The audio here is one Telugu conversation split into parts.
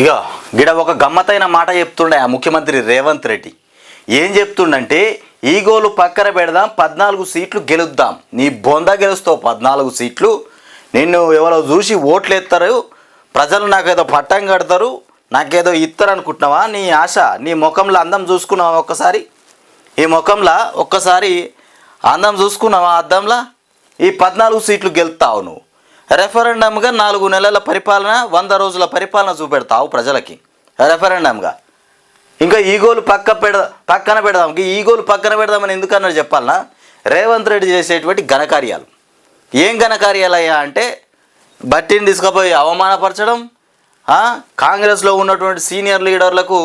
ఇక గిడ ఒక గమ్మతైన మాట చెప్తుండే ఆ ముఖ్యమంత్రి రేవంత్ రెడ్డి. ఏం చెప్తుండంటే ఈగోలు పక్కన పెడదాం పద్నాలుగు సీట్లు గెలుద్దాం. నీ బొంద గెలుస్తావు పద్నాలుగు సీట్లు. నిన్ను ఎవరో చూసి ఓట్లు ఎత్తారు ప్రజలు నాకేదో పట్టం కడతారు. నాకేదో ఇస్తారు అనుకుంటున్నావా నీ ఆశ నీ ముఖంలో అందం చూసుకున్నావా ఒక్కసారి? ఈ ముఖంలో ఒక్కసారి అందం చూసుకున్నావా అద్దంలా? ఈ పద్నాలుగు సీట్లు గెలుతావు నువ్వు. రెఫరెండంగా నాలుగు నెలల పరిపాలన వంద రోజుల పరిపాలన చూపెడతావు ప్రజలకి. రెఫరెండంగా. ఇంకా ఈగోలు పక్క పెడ పక్కన పెడదాం. ఇంకా ఈగోలు పక్కన పెడదామని ఎందుకన్నారు చెప్పాలన్నా రేవంత్ రెడ్డి చేసేటువంటి ఘనకార్యాలు. ఏం ఘనకార్యాలయ్యా అంటే బట్టిని తీసుకుపోయి అవమానపరచడం కాంగ్రెస్లో ఉన్నటువంటి సీనియర్ లీడర్లకు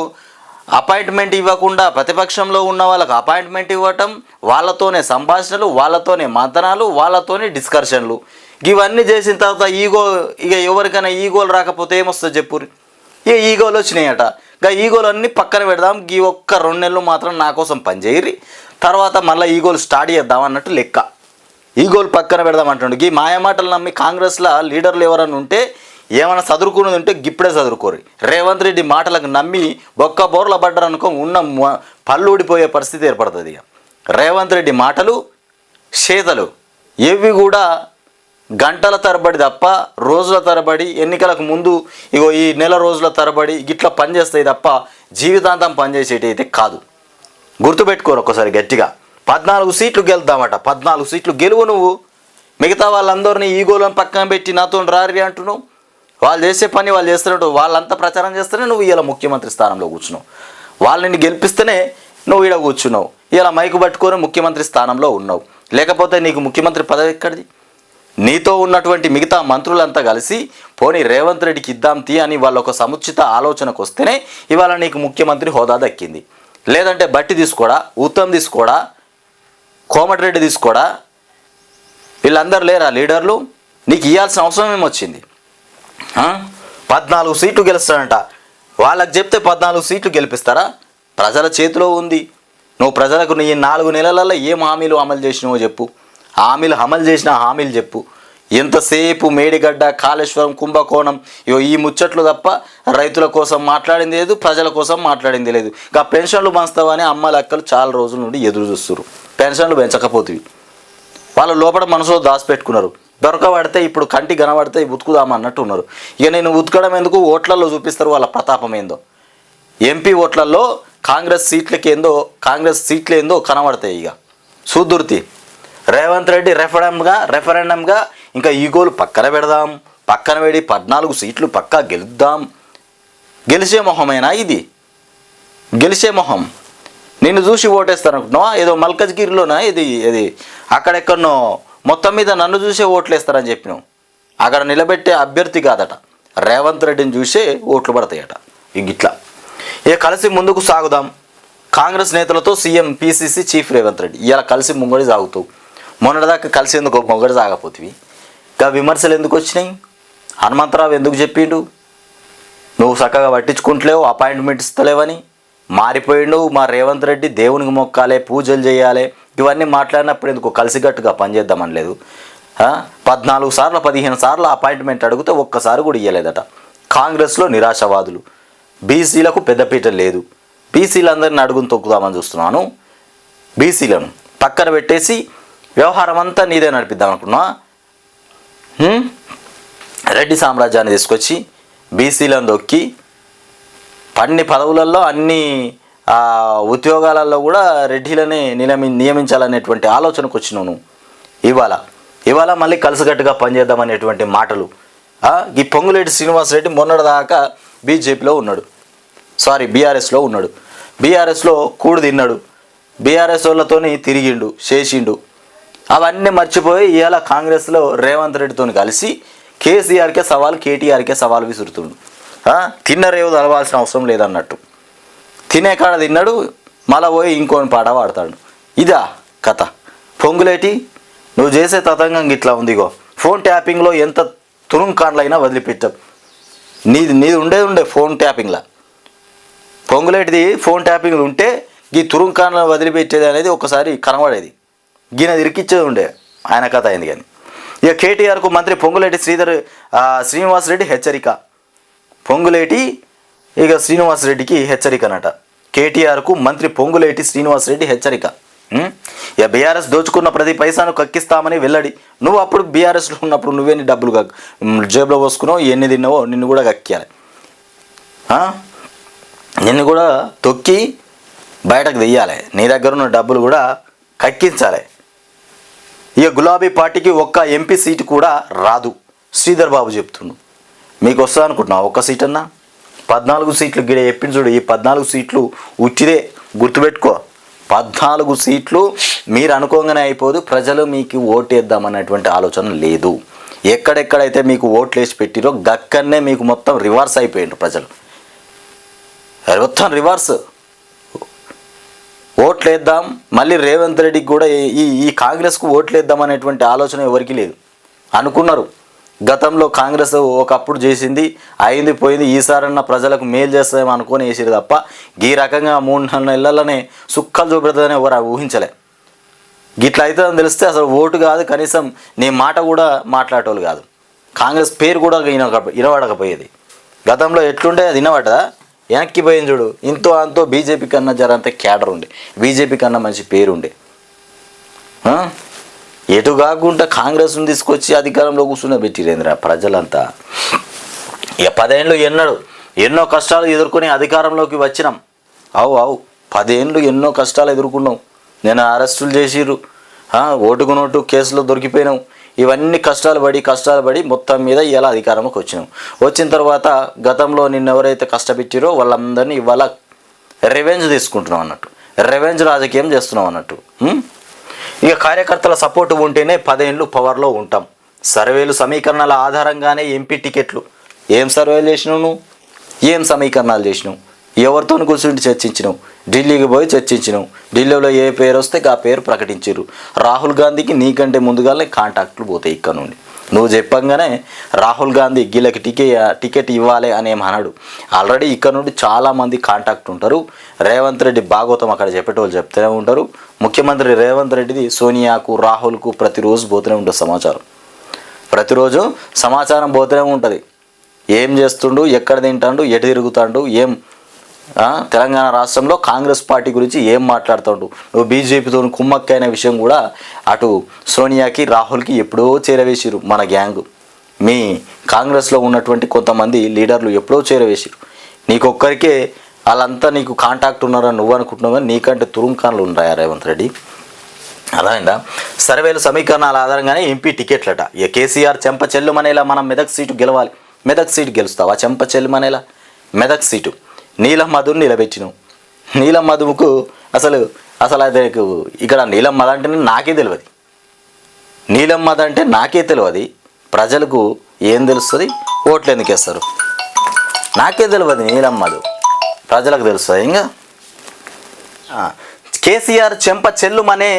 అపాయింట్మెంట్ ఇవ్వకుండా ప్రతిపక్షంలో ఉన్న వాళ్ళకు అపాయింట్మెంట్ ఇవ్వటం వాళ్ళతోనే సంభాషణలు వాళ్ళతోనే మంతనాలు వాళ్ళతోనే డిస్కషన్లు. ఇవన్నీ చేసిన తర్వాత ఈగో ఇక ఎవరికైనా ఈగోలు రాకపోతే ఏమొస్తుంది చెప్పు ఇక ఈగోలు వచ్చినాయట. ఇక ఈగోలు అన్నీ పక్కన పెడదాం ఈ ఒక్క రెండు నెలలు మాత్రం నా కోసం పనిచేయరి తర్వాత మళ్ళీ ఈగోలు స్టార్ట్ చేద్దాం అన్నట్టు లెక్క. ఈగోలు పక్కన పెడదాం అంటుండు. ఈ మాయమాటలు నమ్మి కాంగ్రెస్లో లీడర్లు ఎవరైనా ఉంటే ఏమైనా చదువుకున్నది ఉంటే గిప్పుడే చదువుకోరు రేవంత్ రెడ్డి మాటలకు నమ్మి ఒక్క బోర్ల పడ్డారు అనుకో ఉన్న పళ్ళు ఊడిపోయే పరిస్థితి ఏర్పడుతుంది ఇక. రేవంత్ రెడ్డి మాటలు చేతలు. ఏవి కూడా గంటల తరబడి తప్ప రోజుల తరబడి ఎన్నికలకు ముందు ఇగో ఈ నెల రోజుల తరబడి గిట్ల పనిచేస్తాయి తప్ప జీవితాంతం పనిచేసేటి అయితే కాదు. గుర్తుపెట్టుకోరు ఒక్కసారి గట్టిగా. పద్నాలుగు సీట్లు గెలుద్దామట. పద్నాలుగు సీట్లు గెలువు నువ్వు. మిగతా వాళ్ళందరినీ ఈగోలను పక్కన పెట్టి నాతో రారి అంటున్నావు. వాళ్ళు చేసే పని వాళ్ళు చేస్తున్నట్టు వాళ్ళంతా ప్రచారం చేస్తేనే నువ్వు ఇలా ముఖ్యమంత్రి స్థానంలో కూర్చున్నావు. వాళ్ళని గెలిపిస్తేనే నువ్వు ఈడ కూర్చున్నావు. ఇలా మైకు పట్టుకొని ముఖ్యమంత్రి స్థానంలో ఉన్నావు. లేకపోతే నీకు ముఖ్యమంత్రి పదవి ఎక్కడిది? నీతో ఉన్నటువంటి మిగతా మంత్రులంతా కలిసి పోనీ రేవంత్ రెడ్డికి ఇద్దాం తీ అని వాళ్ళ ఒక సముచిత ఆలోచనకు వస్తేనే ఇవాళ నీకు ముఖ్యమంత్రి హోదా దక్కింది. లేదంటే బట్టి తీసుకోడా ఉత్తమ్ తీసుకోడా కోమటిరెడ్డి తీసుకోడా? వీళ్ళందరూ లేరా లీడర్లు? నీకు ఇవ్వాల్సిన అవసరం ఏమొచ్చింది? పద్నాలుగు సీట్లు గెలుస్తాడంట. వాళ్ళకి చెప్తే పద్నాలుగు సీట్లు గెలిపిస్తారా? ప్రజల చేతిలో ఉంది. నువ్వు ప్రజలకు నీ నాలుగు నెలలలో ఏం హామీలు అమలు చేసినావో చెప్పు. హామీలు అమలు చేసిన హామీలు చెప్పు. ఎంతసేపు మేడిగడ్డ కాళేశ్వరం కుంభకోణం ఇగో ఈ ముచ్చట్లు తప్ప రైతుల కోసం మాట్లాడింది లేదు ప్రజల కోసం మాట్లాడింది లేదు. ఇంకా పెన్షన్లు పంచుతావని అమ్మ లెక్కలు చాలా రోజుల నుండి ఎదురు చూస్తున్నారు పెన్షన్లు పెంచకపోతే వాళ్ళు లోపల మనసులో దాచిపెట్టుకున్నారు. దొరకబడితే ఇప్పుడు కంటి కనబడితే ఉతుకుదాం అన్నట్టు ఉన్నారు. ఇక నేను ఉతకడం ఎందుకు? ఓట్లలో చూపిస్తారు వాళ్ళ ప్రతాపం ఏందో. ఎంపీ ఓట్లలో కాంగ్రెస్ సీట్లకి ఏందో కాంగ్రెస్ సీట్లు ఏందో కనబడతాయి ఇక సుదుర్తి. రేవంత్ రెడ్డి రెఫరెండంగా రెఫరెండంగా ఇంకా ఈగోలు పక్కన పెడదాం. పక్కన పెడి పద్నాలుగు సీట్లు పక్కా గెలుద్దాం. గెలిచే మొహమేనా ఇది? గెలిచే మొహం. నిన్ను చూసి ఓటేస్తారనుకుంటున్నావా ఏదో మల్కజ్గిరిలోనా ఇది ఇది అక్కడెక్కడనో మొత్తం మీద నన్ను చూసే ఓట్లు వేస్తారని చెప్పినావు. అక్కడ నిలబెట్టే అభ్యర్థి కాదట. రేవంత్ రెడ్డిని చూసే ఓట్లు పడతాయట. ఇక ఇట్లా. ఇక కలిసి ముందుకు సాగుదాం. కాంగ్రెస్ నేతలతో CM PCC chief Revanth Reddy. ఇలా కలిసి ముంగడి సాగుతావు మొన్నటిదాకా కలిసేందుకు ఒక ముంగడి సాగపోతివి ఇంకా విమర్శలు ఎందుకు వచ్చినాయి? హనుమంతరావు ఎందుకు చెప్పిండు? నువ్వు చక్కగా పట్టించుకుంటలేవు అపాయింట్మెంట్ ఇస్తలేవని. మారిపోయిండు మా రేవంత్ రెడ్డి దేవునికి మొక్కాలే పూజలు చేయాలి. ఇవన్నీ మాట్లాడినప్పుడు ఎందుకు కలిసికట్టుగా పనిచేద్దామని లేదు? పద్నాలుగు సార్లు పదిహేను సార్లు అపాయింట్మెంట్ అడిగితే ఒక్కసారి కూడా ఇవ్వలేదట కాంగ్రెస్లో నిరాశవాదులు. బీసీలకు పెద్దపీట లేదు. బీసీలందరిని అడుగుని తొక్కుదామని చూస్తున్నాను. బీసీలను పక్కన పెట్టేసి వ్యవహారం అంతా నీదే నడిపిద్దాం అనుకున్నా. రెడ్డి సామ్రాజ్యాన్ని తీసుకొచ్చి బీసీలను దొక్కి అన్ని పదవులలో అన్ని ఉద్యోగాలలో కూడా రెడ్డిలనే నియమి నియమించాలనేటువంటి ఆలోచనకు వచ్చినావు నువ్వు. ఇవాళ. ఇవాళ మళ్ళీ కలిసికట్టుగా పనిచేద్దామనేటువంటి మాటలు. ఈ పొంగులేటి శ్రీనివాసరెడ్డి మొన్నటిదాకా బీజేపీలో ఉన్నాడు. సారీ బీఆర్ఎస్లో ఉన్నాడు. బీఆర్ఎస్లో కూడు తిన్నాడు. బీఆర్ఎస్ వాళ్ళతోని తిరిగిండు చేసిండు. అవన్నీ మర్చిపోయి ఇవాళ కాంగ్రెస్లో రేవంత్ రెడ్డితో కలిసి కేసీఆర్కే సవాల్ కేటీఆర్కే సవాల్ విసురుతుండు. తిన్నరేవో తలవాల్సిన అవసరం లేదన్నట్టు. తినే కాడ తిన్నాడు మళ్ళా పోయి ఇంకోని పాట పాడతాడు. ఇదా కథ. పొంగులేటి నువ్వు చేసే తతంగం ఇట్లా ఉందిగో. ఫోన్ ట్యాపింగ్లో ఎంత తురుంకాండ్లైనా వదిలిపెట్టావు నీది నీది ఉండేది ఉండే ఫోన్ ట్యాపింగ్లా. పొంగులేటిది ఫోన్ ట్యాపింగ్లు ఉంటే ఈ తురుంకాండ్లను వదిలిపెట్టేది అనేది ఒకసారి కనబడేది. గిన ఇరికిచ్చేది ఉండే. ఆయన కథ అయింది కానీ. ఇక కేటీఆర్కు మంత్రి పొంగులేటి శ్రీధర్ శ్రీనివాసరెడ్డి శ్రీనివాస్ రెడ్డి హెచ్చరిక. పొంగులేటి ఇక శ్రీనివాసరెడ్డికి హెచ్చరికనట. కేటీఆర్కు మంత్రి పొంగులేటి శ్రీనివాసరెడ్డి హెచ్చరిక. ఇక బీఆర్ఎస్ దోచుకున్న ప్రతి పైసాను కక్కిస్తామని వెల్లడి. నువ్వు అప్పుడు బీఆర్ఎస్లో ఉన్నప్పుడు నువ్వేని డబ్బులు కక్ జేబులో పోసుకున్నావు ఎన్ని తిన్నావో నిన్ను కూడా కక్కియాలి. నిన్ను కూడా తొక్కి బయటకు తెయ్యాలి. నీ దగ్గర ఉన్న డబ్బులు కూడా కక్కించాలి. ఇక గులాబీ పార్టీకి ఒక్క ఎంపీ సీటు కూడా రాదు. శ్రీధర్ బాబు చెప్తుండు. మీకు వస్తుంది అనుకుంటున్నా? ఒక్క సీట్ అన్నా పద్నాలుగు సీట్లు గిడ చెప్పింది చూడు ఈ పద్నాలుగు సీట్లు ఉచ్చిదే గుర్తుపెట్టుకో. పద్నాలుగు సీట్లు మీరు అనుకోగానే అయిపోదు ప్రజలు మీకు ఓటేద్దామన్నటువంటి ఆలోచన లేదు. ఎక్కడెక్కడైతే మీకు ఓట్లు వేసి పెట్టిరో గక్కనే మీకు మొత్తం రివర్స్ అయిపోయిండ్రు ప్రజలు. మొత్తం రివర్స్. ఓట్లు వేద్దాం మళ్ళీ రేవంత్ రెడ్డికి కూడా ఈ- ఈ కాంగ్రెస్కు ఓట్లు వేద్దాం అనేటువంటి ఆలోచన ఎవరికి లేదు. అనుకున్నారు. గతంలో కాంగ్రెస్ ఒకప్పుడు చేసింది అయింది పోయింది ఈసారన్న ప్రజలకు మేలు చేస్తామని అనుకొని వేసారు తప్ప ఈ రకంగా మూడు నాలుగు నెలలనే సుక్కలు చూపెడతాదని ఎవరు ఊహించలే. గిట్ల అవుతుందని తెలిస్తే అసలు ఓటు కాదు కనీసం నీ మాట కూడా మాట్లాడేటోళ్ళు కాదు. కాంగ్రెస్ పేరు కూడా వినక వినబడకపోయేది గతంలో ఎట్లుండే అది వినబడదా వెనక్కి పోయింది చూడు. ఇంతో అంతో బీజేపీ కన్నా జరంత క్యాడర్ ఉండే. బీజేపీ కన్నా మంచి పేరు ఉండే. ఎటు కాకుండా కాంగ్రెస్ను తీసుకొచ్చి అధికారంలో కూర్చునే పెట్టిరేంద్ర ప్రజలంతా. ఇక పదేళ్ళు ఎన్నడు. ఎన్నో కష్టాలు ఎదుర్కొని అధికారంలోకి వచ్చినాం. అవు అవు. పదేళ్ళు ఎన్నో కష్టాలు ఎదుర్కొన్నాం. నేను అరెస్టులు చేసిర్రు. ఓటుకు నోటు కేసులో దొరికిపోయినాం. ఇవన్నీ కష్టాలు పడి కష్టాలు పడి మొత్తం మీద ఇలా అధికారంలోకి వచ్చినాం. వచ్చిన తర్వాత గతంలో నిన్ను ఎవరైతే కష్టపెట్టిరో వాళ్ళందరినీ ఇవాళ రెవెంజ్ తీసుకుంటున్నాం అన్నట్టు. రెవెంజ్ రాజకీయం చేస్తున్నాం అన్నట్టు. ఇక కార్యకర్తల సపోర్ట్ ఉంటేనే పదేళ్ళు పవర్లో ఉంటాం. సర్వేలు సమీకరణాల ఆధారంగానే ఎంపీ టికెట్లు ఏం సర్వేలు చేసినావు నువ్వు? ఏం సమీకరణాలు చేసినావు? ఎవరితో కూర్చుండి చర్చించినావు? ఢిల్లీకి పోయి చర్చించినావు. ఢిల్లీలో ఏ పేరు వస్తే ఆ పేరు ప్రకటించారు రాహుల్ గాంధీకి నీకంటే ముందుగానే కాంటాక్ట్లు పోతాయి ఇక్కడ నుండి. నువ్వు చెప్పంగానే రాహుల్ గాంధీ గీళ్ళకి టికెట్ టికెట్ ఇవ్వాలి అని అనడు ఆల్రెడీ ఇక్కడ నుండి చాలామంది కాంటాక్ట్ ఉంటారు. రేవంత్ రెడ్డి భాగవతం అక్కడ చెప్పేటోళ్ళు చెప్తూనే ఉంటారు. ముఖ్యమంత్రి రేవంత్ రెడ్డిది సోనియాకు రాహుల్కు ప్రతిరోజు పోతూనే ఉంటుంది సమాచారం. ప్రతిరోజు సమాచారం పోతూనే ఉంటుంది. ఏం చేస్తుండు? ఎక్కడ తింటాడు? ఎటు తిరుగుతాడు? ఏం తెలంగాణ రాష్ట్రంలో కాంగ్రెస్ పార్టీ గురించి ఏం మాట్లాడుతాడు? నువ్వు బీజేపీతో కుమ్మక్కైన విషయం కూడా అటు సోనియాకి రాహుల్కి ఎప్పుడో చేరవేసిరు మన గ్యాంగ్. మీ కాంగ్రెస్లో ఉన్నటువంటి కొంతమంది లీడర్లు ఎప్పుడో చేరవేసిరు నీకొక్కరికే వాళ్ళంతా నీకు కాంటాక్ట్ ఉన్నారని నువ్వు అనుకుంటున్నావు కానీ నీకంటే తురుంకాన్లు ఉన్నాయా రేవంత్ రెడ్డి? అర్థమైందా? సర్వేల సమీకరణాల ఆధారంగానే ఎంపీ టికెట్లట. ఇక కేసీఆర్ చెంప చెల్లుమనేలా మనం మెదక్ సీటు గెలవాలి. మెదక్ సీటు గెలుస్తావా చెంప చెల్లుమనేలా? మెదక్ సీటు. నీలం మధుని నిలబెట్టినావు అసలు అసలు అతనికి ఇక్కడ నీలం మధు అంటే నాకే తెలియదు నీలం అంటే నాకే తెలియదు ప్రజలకు ఏం తెలుస్తుంది? ఓట్లు ఎందుకు వేస్తారు? నాకే తెలియదు నీలం ప్రజలకు తెలుస్తుంది ఇంకా? కేసీఆర్ చెంప చెల్లుమనే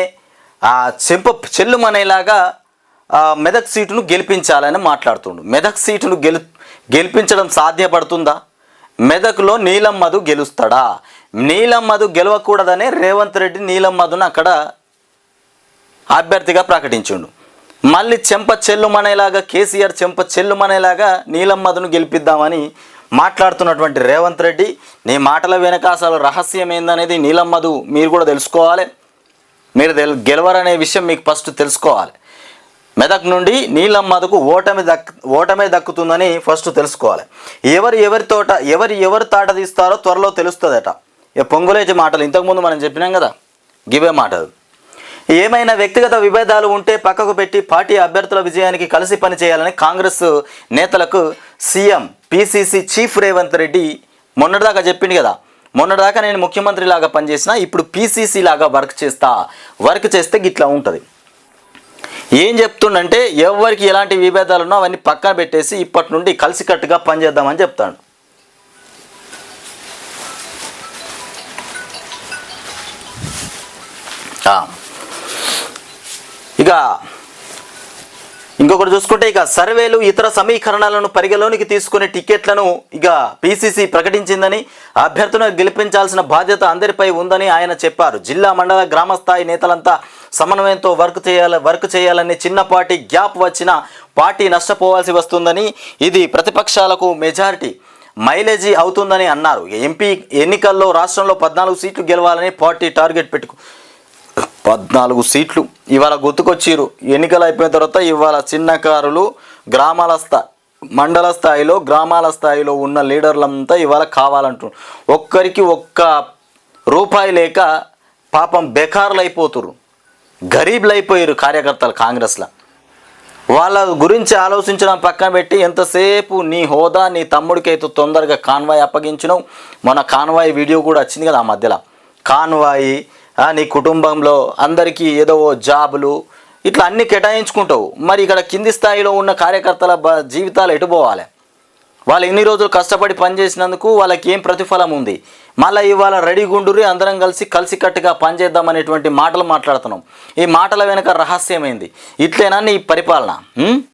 ఆ చెంప చెల్లుమనేలాగా మెదక్ సీటును గెలిపించాలని మాట్లాడుతుండు. మెదక్ సీటును గెలు గెలిపించడం సాధ్యపడుతుందా? మెదక్లో నీలం మధు గెలుస్తాడా? నీలం మధు గెలవకూడదనే రేవంత్ రెడ్డి నీలం మధును అక్కడ అభ్యర్థిగా ప్రకటించిండు. మళ్ళీ చెంప చెల్లుమనేలాగా కేసీఆర్ చెంప చెల్లుమనేలాగా నీలం మధును గెలిపిద్దామని మాట్లాడుతున్నటువంటి రేవంత్ రెడ్డి నీ మాటల వెనక అసలు రహస్యం ఏందనేది నీలం మధు మీరు కూడా తెలుసుకోవాలి. మీరు గెలవరనే విషయం మీకు ఫస్ట్ తెలుసుకోవాలి. మెదక్ నుండి నీలం ఓటమి దక్ ఓటమే దక్కుతుందని ఫస్ట్ తెలుసుకోవాలి. ఎవరు ఎవరి తోట ఎవరు ఎవరు తాట తీస్తారో త్వరలో తెలుస్తుందట. ఇక పొంగులేటి మాటలు ఇంతకుముందు మనం చెప్పినాం కదా గివే మాటలు. ఏమైనా వ్యక్తిగత విభేదాలు ఉంటే పక్కకు పెట్టి పార్టీ అభ్యర్థుల విజయానికి కలిసి పనిచేయాలని కాంగ్రెస్ నేతలకు CM PCC chief Revanth Reddy మొన్నటిదాకా చెప్పింది కదా. మొన్నటిదాకా నేను ముఖ్యమంత్రి లాగా పనిచేసిన ఇప్పుడు పిసిసి లాగా వర్క్ చేస్తా. వర్క్ చేస్తే గిట్లా ఉంటుంది. ఏం చెప్తుండంటే ఎవరికి ఎలాంటి విభేదాలు ఉన్నా అవన్నీ పక్కన పెట్టేసి ఇప్పటి నుండి కలిసికట్టుగా పనిచేద్దామని చెప్తాడు ఆ. ఇక ఇంకొకటి చూసుకుంటే ఇక సర్వేలు ఇతర సమీకరణాలను పరిగణలోనికి తీసుకునే టికెట్లను ఇక పిసిసి ప్రకటించిందని అభ్యర్థులను గెలిపించాల్సిన బాధ్యత అందరిపై ఉందని ఆయన చెప్పారు. జిల్లా మండల గ్రామ స్థాయి నేతలంతా సమన్వయంతో వర్క్ చేయాల వర్క్ చేయాలని చిన్నపాటి గ్యాప్ వచ్చిన పార్టీ నష్టపోవాల్సి వస్తుందని ఇది ప్రతిపక్షాలకు మెజారిటీ మైలేజీ అవుతుందని అన్నారు. ఎంపీ ఎన్నికల్లో రాష్ట్రంలో పద్నాలుగు సీట్లు గెలవాలని పార్టీ టార్గెట్ పెట్టుకు పద్నాలుగు సీట్లు. ఇవాళ గుర్తుకొచ్చిరు ఎన్నికలు అయిపోయిన తర్వాత ఇవాళ చిన్నకారులు గ్రామాల స్థా మండల స్థాయిలో గ్రామాల స్థాయిలో ఉన్న లీడర్లంతా ఇవాళ కావాలంటున్నారు. ఒక్కరికి ఒక్క రూపాయి లేక పాపం బెకార్లు అయిపోతురు గరీబ్లు అయిపోయారు కార్యకర్తలు కాంగ్రెస్లో. వాళ్ళ గురించి ఆలోచించడం పక్కన పెట్టి ఎంతసేపు నీ హోదా నీ తమ్ముడికి అయితే తొందరగా కాన్వాయ్ అప్పగించినావు. మన కాన్వాయ్ వీడియో కూడా వచ్చింది కదా ఆ మధ్యలో. కాన్వాయి నీ కుటుంబంలో అందరికీ ఏదో జాబులు ఇట్లా అన్ని కేటాయించుకుంటావు. మరి ఇక్కడ కింది స్థాయిలో ఉన్న కార్యకర్తల జీవితాలు ఎటు పోవాలి? వాళ్ళు ఎన్ని రోజులు కష్టపడి పనిచేసినందుకు వాళ్ళకి ఏం ప్రతిఫలం ఉంది? మళ్ళీ ఇవాళ రెడీ గుండురి అందరం కలిసి కలిసికట్టుగా పనిచేద్దాం అనేటువంటి మాటలు మాట్లాడుతున్నాం. ఈ మాటల వెనుక రహస్యమైంది? ఇట్లేనా నీ పరిపాలన?